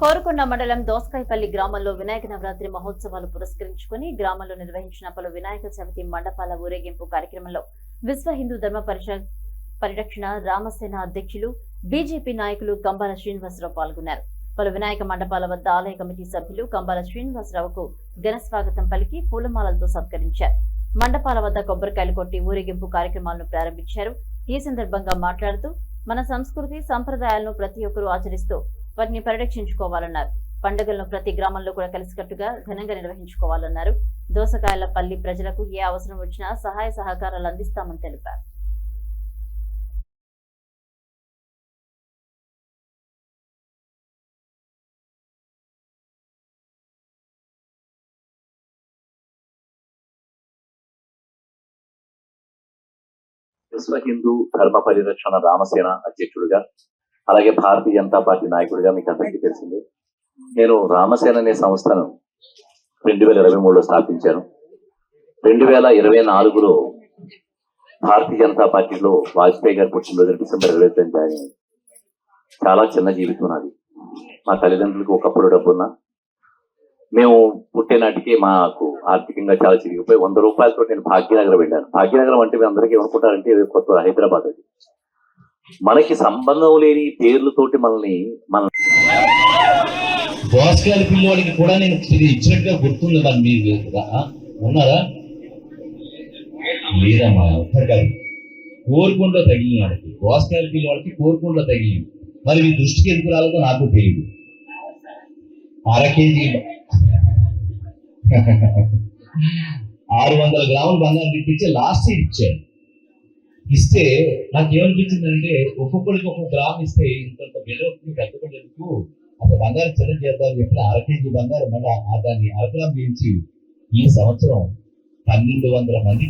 కోరుకొండ మండలం దోసకాయపల్లి గ్రామంలో వినాయక నవరాత్రి మహోత్సవాలు పురస్కరించుకుని గ్రామంలో నిర్వహించిన పలు వినాయక చవితి మండపాల ఊరేగింపు కార్యక్రమంలో విశ్వ హిందూ ధర్మ పరిషత్ పరిరక్షణ రామసేన అధ్యక్షులు బీజేపీ నాయకులు కంబాల శ్రీనివాసరావు పాల్గొన్నారు. పలు వినాయక మండపాల వద్ద ఆలయ కమిటీ సభ్యులు కంబాల శ్రీనివాసరావుకు ఘన స్వాగతం పలికి పూలమాలలతో సత్కరించారు. మండపాల వద్ద కొబ్బరికాయలు కొట్టి ఊరేగింపు కార్యక్రమాలను ప్రారంభించారు. ఈ సందర్భంగా మాట్లాడుతూ మన సంస్కృతి సంప్రదాయాలను ప్రతి ఒక్కరూ ఆచరిస్తూ వాటిని పరిరక్షించుకోవాలన్నారు. పండుగలను ప్రతి గ్రామంలో కూడా కలిసికట్టుగా ఘనంగా నిర్వహించుకోవాలన్నారు. దోసకాయల పల్లి ప్రజలకు ఏ అవసరం వచ్చినా సహాయ సహకారాలు అందిస్తామని తెలిపారు. విశ్వ హిందూ ధర్మ పరిరక్షణ రామసేన అధ్యక్షుడిగా అలాగే భారతీయ జనతా పార్టీ నాయకుడిగా మీకు అందరికీ తెలిసింది. నేను రామసేన అనే సంస్థను రెండు వేల ఇరవై మూడులో స్థాపించాను. రెండు వేల ఇరవై నాలుగులో భారతీయ జనతా పార్టీలో వాజ్పేయి గారు పుట్టినరోజు డిసెంబర్ ఇరవై తొమ్మిది జాయిన్ చాలా చిన్న జీవితం నాది. మా తల్లిదండ్రులకు ఒకప్పుడు డబ్బున్నా. మేము పుట్టేనాటికి మాకు ఆర్థికంగా చాలా చిరిగిపోయి వంద రూపాయలతో నేను భాగ్యనగరం వెళ్ళాను. భాగ్యనగరం అంటే మీ అందరికీ ఏమనుకుంటారంటే కొత్త హైదరాబాద్ అది. మనకి సంబంధం లేని పేర్లతోటి మనల్ని మన దోసకాయల పిల్లవాడికి కూడా నేను ఇచ్చినట్టుగా గుర్తుంది మరి మీరు ఉన్నారా? లేదమ్మా ఒక్కరికారు కోరుకుండా తగిలిన వాడికి. దోసకాయల పిల్లవాడికి కోరుకుండా తగిలింది. మరి మీ దృష్టికి ఎందుకు రాలేదో నాకు తెలియదు. అర కేజీ ఆరు వందల గ్రాముల బంగారం తెప్పించి లాస్ట్ ఇచ్చాడు ఇస్తే నాకు ఏమనిపించిందంటే ఒక్కొక్కరికి ఒక్కొక్క గ్రామ్ ఇస్తే ఇంత విలువ కట్టుకునేందుకు అసలు బంగారం చిన్న చేద్దాం చెప్పిన అర కేజీ బంగారం మళ్ళీ దాన్ని అర చేయించి ఈ సంవత్సరం పన్నెండు వందల మంది